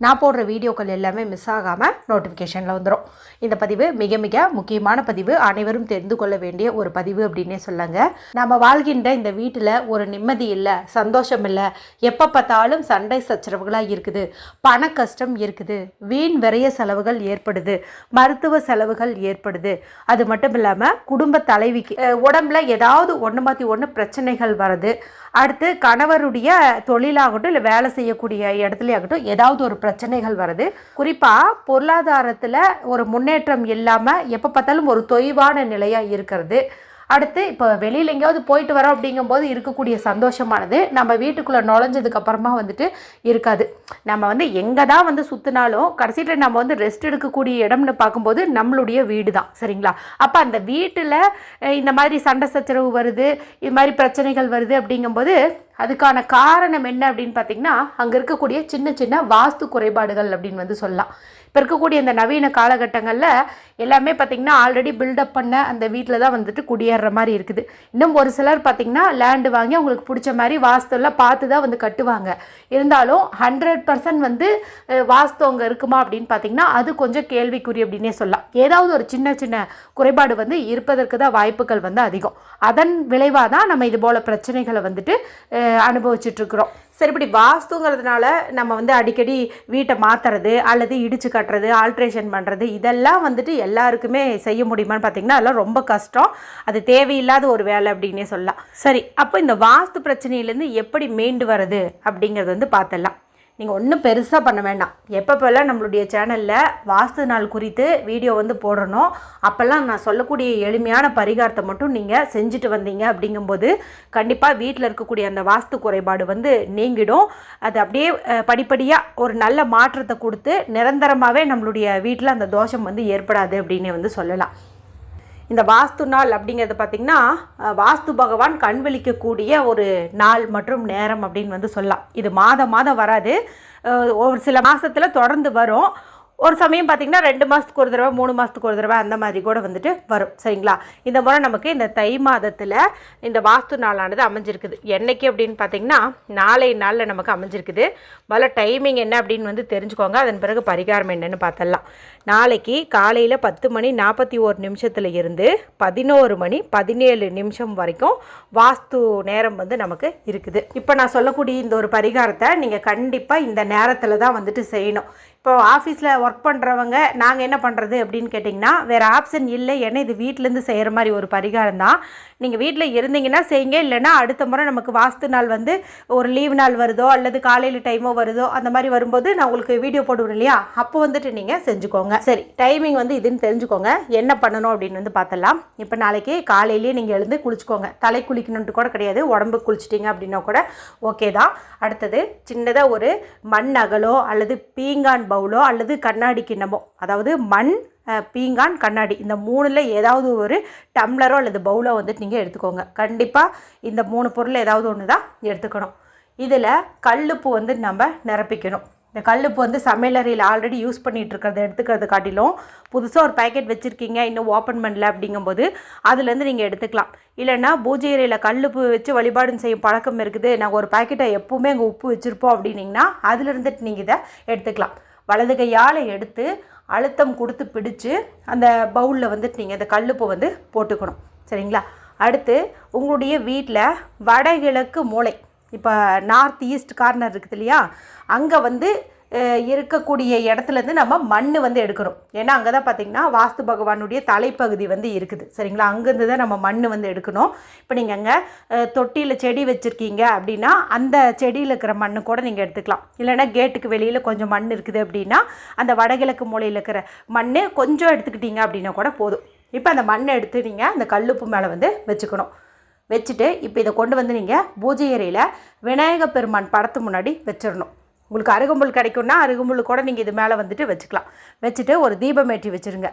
நான் போடுற வீடியோக்கள் எல்லாமே மிஸ் ஆகாமல் நோட்டிஃபிகேஷனில் வந்துடும் இந்த பதிவு மிக மிக முக்கியமான பதிவு. அனைவரும் தெரிந்து கொள்ள வேண்டிய ஒரு பதிவு அப்படின்னே சொல்லுங்க. நம்ம வாழ்கின்ற இந்த வீட்டில் ஒரு நிம்மதி இல்லை சந்தோஷம் இல்லை. எப்போ பார்த்தாலும் சண்டை சச்சரவுகளாக இருக்குது. பண கஷ்டம் இருக்குது. வீண் விரைய செலவுகள் ஏற்படுது. மருத்துவ செலவுகள் ஏற்படுது. அது மட்டும் இல்லாமல் குடும்ப தலைவிக்கு உடம்புல ஏதாவது ஒன்று மாற்றி ஒன்று பிரச்சனைகள் வருது அடுத்து கணவருடைய தொழிலாகட்டும் இல்லை வேலை செய்யக்கூடிய இடத்துலையாகட்டும் ஏதாவது ஒரு பிரச்சனைகள் வருது. குறிப்பாக பொருளாதாரத்தில் ஒரு முன்னேற்றம் இல்லாமல் எப்போ பார்த்தாலும் ஒரு தொய்வான நிலையாக இருக்கிறது. அடுத்து இப்போ வெளியில் எங்கேயாவது போயிட்டு வரோம் அப்படிங்கும்போது இருக்கக்கூடிய சந்தோஷமானது நம்ம வீட்டுக்குள்ளே நுழைஞ்சதுக்கு அப்புறமா வந்துட்டு இருக்காது. நம்ம வந்து எங்கே தான் வந்து சுற்றினாலும் கடைசியில் நம்ம வந்து ரெஸ்ட் எடுக்கக்கூடிய இடம்னு பார்க்கும்போது நம்மளுடைய வீடு தான் சரிங்களா? அப்போ அந்த வீட்டில் இந்த மாதிரி சண்டை சச்சரவு வருது இது மாதிரி பிரச்சனைகள் வருது அப்படிங்கும்போது அதுக்கான காரணம் என்ன அப்படின்னு பார்த்தீங்கன்னா அங்கே இருக்கக்கூடிய சின்ன சின்ன வாஸ்து குறைபாடுகள் அப்படின்னு வந்து சொல்லலாம். இப்போ இருக்கக்கூடிய இந்த நவீன காலகட்டங்களில் எல்லாமே பார்த்திங்கன்னா ஆல்ரெடி பில்டப் பண்ண அந்த வீட்டில் தான் வந்துட்டு குடியேற மாதிரி இருக்குது. இன்னும் ஒரு சிலர் பார்த்திங்கன்னா லேண்டு வாங்கி அவங்களுக்கு பிடிச்ச மாதிரி வாஸ்துலாம் பார்த்து தான் வந்து கட்டுவாங்க. இருந்தாலும் ஹண்ட்ரட் பர்சன்ட் வந்து வாஸ்து அங்கே இருக்குமா அப்படின்னு பார்த்தீங்கன்னா அது கொஞ்சம் கேள்விக்குறி அப்படின்னே சொல்லலாம். ஏதாவது ஒரு சின்ன சின்ன குறைபாடு வந்து இருப்பதற்கு தான் வாய்ப்புகள் வந்து அதிகம். அதன் விளைவாக தான் நம்ம இது போல் பிரச்சனைகளை வந்துட்டு அஹ், சரி இப்படி வாஸ்துங்கிறதுனால நம்ம வந்து அடிக்கடி வீட்டை மாற்றுறது அல்லது இடிச்சு கட்டுறது ஆல்ட்ரேஷன் பண்ணுறது இதெல்லாம் வந்துட்டு எல்லாருக்குமே செய்ய முடியுமான்னு பார்த்தீங்கன்னா அதெல்லாம் ரொம்ப கஷ்டம். அது தேவையில்லாத ஒரு வேலை அப்படின்னே சொல்லலாம். சரி அப்போ இந்த வாஸ்து பிரச்சனையிலேருந்து எப்படி மீண்டு வர்றது அப்படிங்கிறது வந்து பார்த்துடலாம் நீங்கள் ஒன்றும் பெருசாக பண்ண வேண்டாம். எப்பப்போல்லாம் நம்மளுடைய சேனலில் வாஸ்து நாள் குறித்து வீடியோ வந்து போடணும் அப்போல்லாம் நான் சொல்லக்கூடிய எளிமையான பரிகாரத்தை மட்டும் நீங்கள் செஞ்சுட்டு வந்தீங்க அப்படிங்கும்போது கண்டிப்பாக வீட்டில் இருக்கக்கூடிய அந்த வாஸ்து குறைபாடு வந்து நீங்கிடும். அது அப்படியே படிப்படியாக ஒரு நல்ல மாற்றத்தை கொடுத்து நிரந்தரமாகவே நம்மளுடைய வீட்டில் அந்த தோஷம் வந்து ஏற்படாது அப்படின்னு வந்து சொல்லலாம். இந்த வாஸ்து நாள் அப்படிங்கிறது பார்த்திங்கன்னா வாஸ்து பகவான் கண் விழிக்கக்கூடிய ஒரு நாள் மற்றும் நேரம் அப்படின்னு வந்து சொல்லலாம். இது மாதம் மாதம் வராது. ஒரு சில மாதத்தில் தொடர்ந்து வரும். ஒரு சமயம் பார்த்திங்கன்னா ரெண்டு மாதத்துக்கு ஒரு தடவை மூணு மாதத்துக்கு ஒரு தடவை அந்த மாதிரி கூட வந்துட்டு வரும். சரிங்களா? இந்த முறை நமக்கு இந்த தை மாதத்தில் இந்த வாஸ்து நாளானது அமைஞ்சிருக்குது. என்றைக்கு அப்படின்னு பார்த்தீங்கன்னா நாளை நாளில் நமக்கு அமைஞ்சிருக்குது. முதல்ல டைமிங் என்ன அப்படின்னு வந்து தெரிஞ்சுக்கோங்க. அதன் பிறகு பரிகாரம் என்னென்னு பார்த்தலாம் நாளைக்கு காலையில் பத்து மணி நாற்பத்தி ஓரு நிமிஷத்தில் இருந்து பதினோரு மணி பதினேழு நிமிஷம் வரைக்கும் வாஸ்து நேரம் வந்து நமக்கு இருக்குது. இப்போ நான் சொல்லக்கூடிய இந்த ஒரு பரிகாரத்தை நீங்கள் கண்டிப்பாக இந்த நேரத்தில் தான் வந்துட்டு செய்யணும். இப்போ ஆஃபீஸில் ஒர்க் ஒர்க் பண்ணுறவங்க நாங்கள் என்ன பண்ணுறது அப்படின்னு கேட்டிங்கன்னா வேறு ஆப்ஷன் இல்லை. ஏன்னா இது வீட்டிலேருந்து செய்கிற மாதிரி ஒரு பரிகாரம் தான் நீங்கள் வீட்டில் இருந்தீங்கன்னா செய்யுங்க. இல்லைன்னா அடுத்த முறை நமக்கு வாஸ்து நாள் வந்து ஒரு லீவ் நாள் வருதோ அல்லது காலையில் டைமோ வருதோ அந்த மாதிரி வரும்போது நான் உங்களுக்கு வீடியோ போடுவேன் இல்லையா? அப்போ வந்துட்டு நீங்கள் செஞ்சுக்கோங்க. சரி டைமிங் வந்து இதுன்னு தெரிஞ்சுக்கோங்க. என்ன பண்ணணும் அப்படின்னு வந்து பார்த்தலாம் இப்போ நாளைக்கு காலையிலேயே நீங்கள் எழுந்து குளிச்சுக்கோங்க. தலை குளிக்கணுன்ட்டு கூட கிடையாது. உடம்பு குளிச்சிட்டிங்க அப்படின்னா கூட ஓகே தான். அடுத்தது சின்னதாக ஒரு மண் அகலோ அல்லது பீங்கான் பவுலோ அல்லது கண்ணாடி கிண்ணமோ அதாவது மண் பீங்கான் கண்ணாடி. இந்த மூணில் ஏதாவது ஒரு டம்ளரோ அல்லது பவுலோ வந்துட்டு நீங்கள் எடுத்துக்கோங்க. கண்டிப்பாக இந்த மூணு பொருள் ஏதாவது ஒன்று தான் எடுத்துக்கணும். இதில் கல்லுப்பு வந்து நம்ம நிரப்பிக்கணும். இந்த கல்லுப்பு வந்து சமையலறையில் ஆல்ரெடி யூஸ் பண்ணிகிட்டு இருக்கிறத எடுத்துக்கிறத காட்டிலும் புதுசாக ஒரு பேக்கெட் வச்சுருக்கீங்க இன்னும் ஓப்பன் பண்ணல அப்படிங்கும்போது அதுலேருந்து நீங்கள் எடுத்துக்கலாம். இல்லைன்னா பூஜை அறையில் கல்லுப்பு வச்சு வழிபாடு செய்யும் பழக்கம் இருக்குது. நாங்கள் ஒரு பேக்கெட்டை எப்போவுமே அங்கே உப்பு வச்சுருப்போம் அப்படின்னிங்கன்னா அதுலேருந்துட்டு நீங்கள் இதை எடுத்துக்கலாம். வலது கையால் எடுத்து அழுத்தம் கொடுத்து பிடிச்சு அந்த பவுலில் வந்துட்டு நீங்கள் இந்த கல்லுப்பை வந்து போட்டுக்கணும். சரிங்களா? அடுத்து உங்களுடைய வீட்டில் வடகிழக்கு மூளை இப்போ நார்த் ஈஸ்ட் கார்னர் இருக்குது இல்லையா? அங்கே வந்து இருக்கக்கூடிய இடத்துலேருந்து நம்ம மண் வந்து எடுக்கணும் ஏன்னா அங்கே தான் பார்த்திங்கன்னா வாஸ்து பகவானுடைய தலைப்பகுதி வந்து இருக்குது. சரிங்களா? அங்கேருந்து தான் நம்ம மண் வந்து எடுக்கணும். இப்போ நீங்கள் அங்கே தொட்டியில் செடி வச்சுருக்கீங்க அப்படின்னா அந்த செடியில் இருக்கிற மண் கூட நீங்கள் எடுத்துக்கலாம். இல்லைன்னா கேட்டுக்கு வெளியில் கொஞ்சம் மண் இருக்குது அப்படின்னா அந்த வடகிழக்கு மூலையில் இருக்கிற மண் கொஞ்சம் எடுத்துக்கிட்டீங்க அப்படின்னா கூட போதும். இப்போ அந்த மண்ணை எடுத்து நீங்கள் அந்த கல்லுப்பு மேலே வந்து வச்சுக்கணும். வச்சுட்டு இப்போ இதை கொண்டு வந்து நீங்கள் பூஜை அறையில் விநாயக பெருமான் படத்து முன்னாடி வச்சிடணும். உங்களுக்கு அருகம்புல் கிடைக்கும்னா அருகம்புல் கூட நீங்கள் இது மேலே வந்துட்டு வச்சுக்கலாம். வச்சுட்டு ஒரு தீபம் ஏற்றி வச்சுருங்க.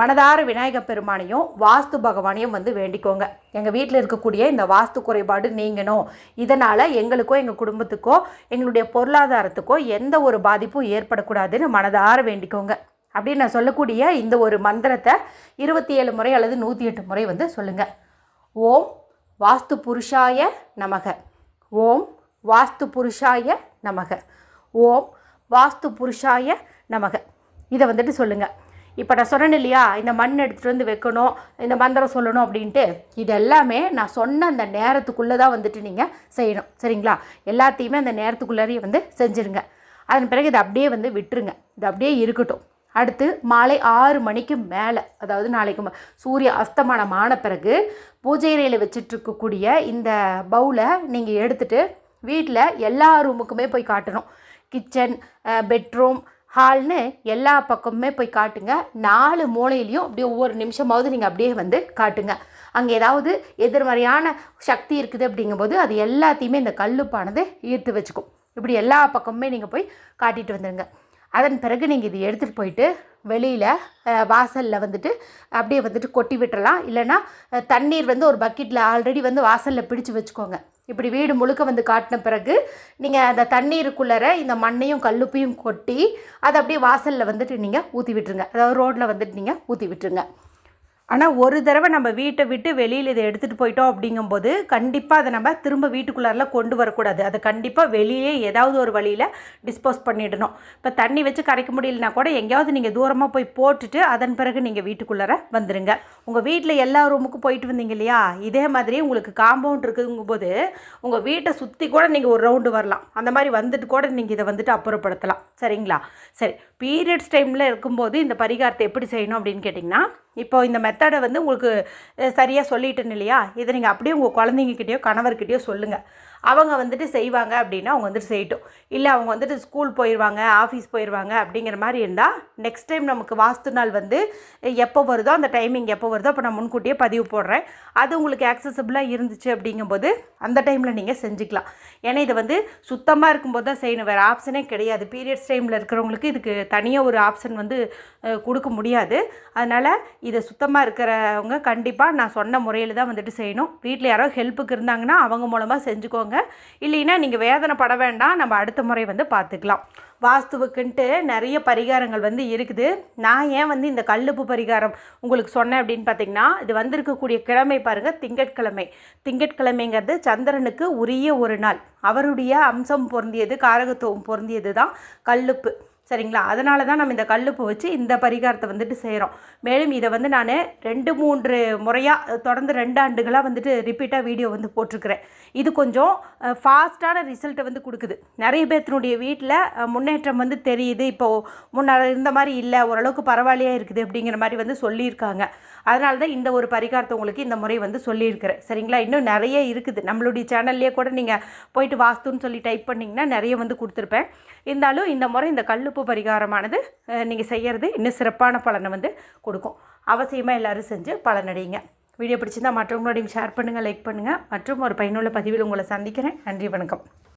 மனதார விநாயக பெருமானையும் வாஸ்து பகவானையும் வந்து வேண்டிக்கோங்க. எங்கள் வீட்டில் இருக்கக்கூடிய இந்த வாஸ்து குறைபாடு நீங்கணும். இதனால் எங்களுக்கோ எங்கள் குடும்பத்துக்கோ எங்களுடைய பொருளாதாரத்துக்கோ எந்த ஒரு பாதிப்பும் ஏற்படக்கூடாதுன்னு மனதார வேண்டிக்கோங்க. அப்படின்னு நான் சொல்லக்கூடிய இந்த ஒரு மந்திரத்தை இருபத்தி ஏழு முறை அல்லது நூற்றி எட்டு முறை வந்து சொல்லுங்கள் ஓம் வாஸ்து புருஷாய நமக. ஓம் வாஸ்து புருஷாய நமக. ஓம் வாஸ்து புருஷாய நமக. இதை வந்துட்டு சொல்லுங்கள் இப்போ நான் சொன்னேன் இல்லையா இந்த மண் எடுத்துகிட்டு வந்து வைக்கணும் இந்த மந்திரம் சொல்லணும் அப்படின்ட்டு இது எல்லாமே நான் சொன்ன அந்த நேரத்துக்குள்ளே தான் வந்துட்டு நீங்கள் செய்யணும். சரிங்களா? எல்லாத்தையுமே அந்த நேரத்துக்குள்ளேயே வந்து செஞ்சுருங்க. அதன் பிறகு இதை அப்படியே வந்து விட்டுருங்க. இது அப்படியே இருக்கட்டும். அடுத்து மாலை ஆறு மணிக்கு மேலே அதாவது நாளைக்கு சூரிய அஸ்தமனம் ஆன பிறகு பூஜை அறையில் வச்சுட்ருக்கக்கூடிய இந்த பவுலை நீங்கள் எடுத்துட்டு வீட்டில் எல்லா ரூமுக்குமே போய் காட்டணும். கிச்சன் பெட்ரூம் ஹால்னு எல்லா பக்கமுமே போய் காட்டுங்க. நாலு மூலையிலையும் அப்படியே ஒவ்வொரு நிமிஷமாவது நீங்கள் அப்படியே வந்து காட்டுங்க. அங்கே ஏதாவது எதிர்மறையான சக்தி இருக்குது அப்படிங்கும்போது அது எல்லாத்தையுமே இந்த கல்லுப்பானது ஈர்த்து வச்சுக்கும். இப்படி எல்லா பக்கமுமே நீங்கள் போய் காட்டிட்டு வந்துடுங்க அதன் பிறகு நீங்கள் இது எடுத்துகிட்டு போயிட்டு வெளியில் வாசலில் வந்துட்டு அப்படியே வந்துட்டு கொட்டி விட்டுறலாம். இல்லைன்னா தண்ணீர் வந்து ஒரு பக்கெட்டில் ஆல்ரெடி வந்து வாசலில் பிடிச்சு வச்சுக்கோங்க. இப்படி வீடு முழுக்க வந்து காட்டின பிறகு நீங்கள் அந்த தண்ணீருக்குள்ளற இந்த மண்ணையும் கல்லுப்பையும் கொட்டி அதை அப்படியே வாசலில் வந்துட்டு நீங்கள் ஊற்றி விட்டுருங்க அதாவது ரோட்டில் வந்துட்டு நீங்கள் ஊற்றி விட்டுருங்க ஆனால் ஒரு தடவை நம்ம வீட்டை விட்டு வெளியில் இதை எடுத்துகிட்டு போயிட்டோம் அப்படிங்கும்போது கண்டிப்பாக அதை நம்ம திரும்ப வீட்டுக்குள்ளாரில் கொண்டு வரக்கூடாது. அதை கண்டிப்பாக வெளியே ஏதாவது ஒரு வழியில் டிஸ்போஸ் பண்ணிடணும். இப்போ தண்ணி வச்சு கரைக்க முடியலனா கூட எங்கேயாவது நீங்கள் தூரமாக போய் போட்டுட்டு அதன் பிறகு நீங்கள் வீட்டுக்குள்ளார வந்துடுங்க உங்கள் வீட்டில் எல்லா ரூமுக்கும் போயிட்டு வந்தீங்க இல்லையா? இதே மாதிரி உங்களுக்கு காம்பவுண்ட் இருக்குங்கும்போது உங்கள் வீட்டை சுற்றி கூட நீங்கள் ஒரு ரவுண்டு வரலாம். அந்த மாதிரி வந்துட்டு கூட நீங்கள் இதை வந்துட்டு அப்புறப்படுத்தலாம். சரிங்களா? சரி பீரியட்ஸ் டைமில் இருக்கும்போது இந்த பரிகாரத்தை எப்படி செய்யணும் அப்படின்னு கேட்டிங்கன்னா இப்போ இந்த மெத்தடை வந்து உங்களுக்கு சரியாக சொல்லிட்டேன் இல்லையா? இதை நீங்கள் அப்படியே உங்கள் குழந்தைங்கக்கிட்டேயோ கணவர்கிட்டயோ சொல்லுங்கள் அவங்க வந்துட்டு செய்வாங்க அப்படின்னா அவங்க வந்துட்டு செய்யட்டும். இல்லை அவங்க வந்துட்டு ஸ்கூல் போயிடுவாங்க ஆஃபீஸ் போயிடுவாங்க அப்படிங்கிற மாதிரி இருந்தால் நெக்ஸ்ட் டைம் நமக்கு வாஸ்து நாள் வந்து எப்போ வருதோ அந்த டைமிங் எப்போ வருதோ அப்போ நான் முன்கூட்டியே பதிவு போடுறேன். அது உங்களுக்கு ஆக்சசபிளாக இருந்துச்சு அப்படிங்கும்போது அந்த டைமில் நீங்கள் செஞ்சுக்கலாம். ஏன்னா இது வந்து சுத்தமாக இருக்கும்போது தான் செய்யணும். வேறு ஆப்ஷனே கிடையாது. பீரியட்ஸ் டைமில் இருக்கிறவங்களுக்கு இதுக்கு தனியாக ஒரு ஆப்ஷன் வந்து கொடுக்க முடியாது. அதனால் இதை சுத்தமாக இருக்கிறவங்க கண்டிப்பாக நான் சொன்ன முறையில் தான் வந்துட்டு செய்யணும். வீட்டில் யாரோ ஹெல்ப்புக்கு இருந்தாங்கன்னா அவங்க மூலமாக செஞ்சுக்கோங்க. இல்லைன்னா நீங்கள் வேதனை பட வேண்டாம். நம்ம அடுத்த முறை வந்து பார்த்துக்கலாம். வாஸ்துவுக்குன்ட்டு நிறைய பரிகாரங்கள் வந்து இருக்குது. நான் ஏன் வந்து இந்த கல்லுப்பு பரிகாரம் உங்களுக்கு சொன்னேன் அப்படின்னு பார்த்தீங்கன்னா இது வந்திருக்கக்கூடிய கிழமை பாருங்கள் திங்கட்கிழமை. திங்கட்கிழமைங்கிறது சந்திரனுக்கு உரிய ஒரு நாள். அவருடைய அம்சம் பொருந்தியது காரகத்துவம் பொருந்தியது தான் கல்லுப்பு. சரிங்களா? அதனால தான் நம்ம இந்த கல்லுப்பு வச்சு இந்த பரிகாரத்தை வந்துட்டு செய்கிறோம் மேலும் இதை வந்து நான் ரெண்டு மூன்று முறையாக தொடர்ந்து ரெண்டு ஆண்டுகளாக வந்துட்டு ரிப்பீட்டாக வீடியோ வந்து போட்டிருக்கிறேன். இது கொஞ்சம் ஃபாஸ்ட்டான ரிசல்ட்டை வந்து கொடுக்குது. நிறைய பேர்த்தினுடைய வீட்டில் முன்னேற்றம் வந்து தெரியுது. இப்போது முன்னால் இருந்த மாதிரி இல்லை ஓரளவுக்கு பரவாயில்லையா இருக்குது அப்படிங்கிற மாதிரி வந்து சொல்லியிருக்காங்க. அதனால தான் இந்த ஒரு பரிகாரத்தை உங்களுக்கு இந்த முறை வந்து சொல்லியிருக்கிறேன். சரிங்களா? இன்னும் நிறைய இருக்குது. நம்மளுடைய சேனல்லையே கூட நீங்கள் போயிட்டு வாஸ்துன்னு சொல்லி டைப் பண்ணிங்கன்னா நிறைய வந்து கொடுத்துருப்பேன். இருந்தாலும் இந்த முறை இந்த கல்லுப்பு பரிகாரமானது நீங்கள் செய்கிறது இன்னும் சிறப்பான பலனை வந்து கொடுக்கும். அவசியமாக எல்லோரும் செஞ்சு பலனடையுங்க வீடியோ பிடிச்சிருந்தா மற்றவங்களோடையும் ஷேர் பண்ணுங்கள் லைக் பண்ணுங்கள் மற்றும் ஒரு பயனுள்ள பதிவில் உங்களை சந்திக்கிறேன். நன்றி வணக்கம்.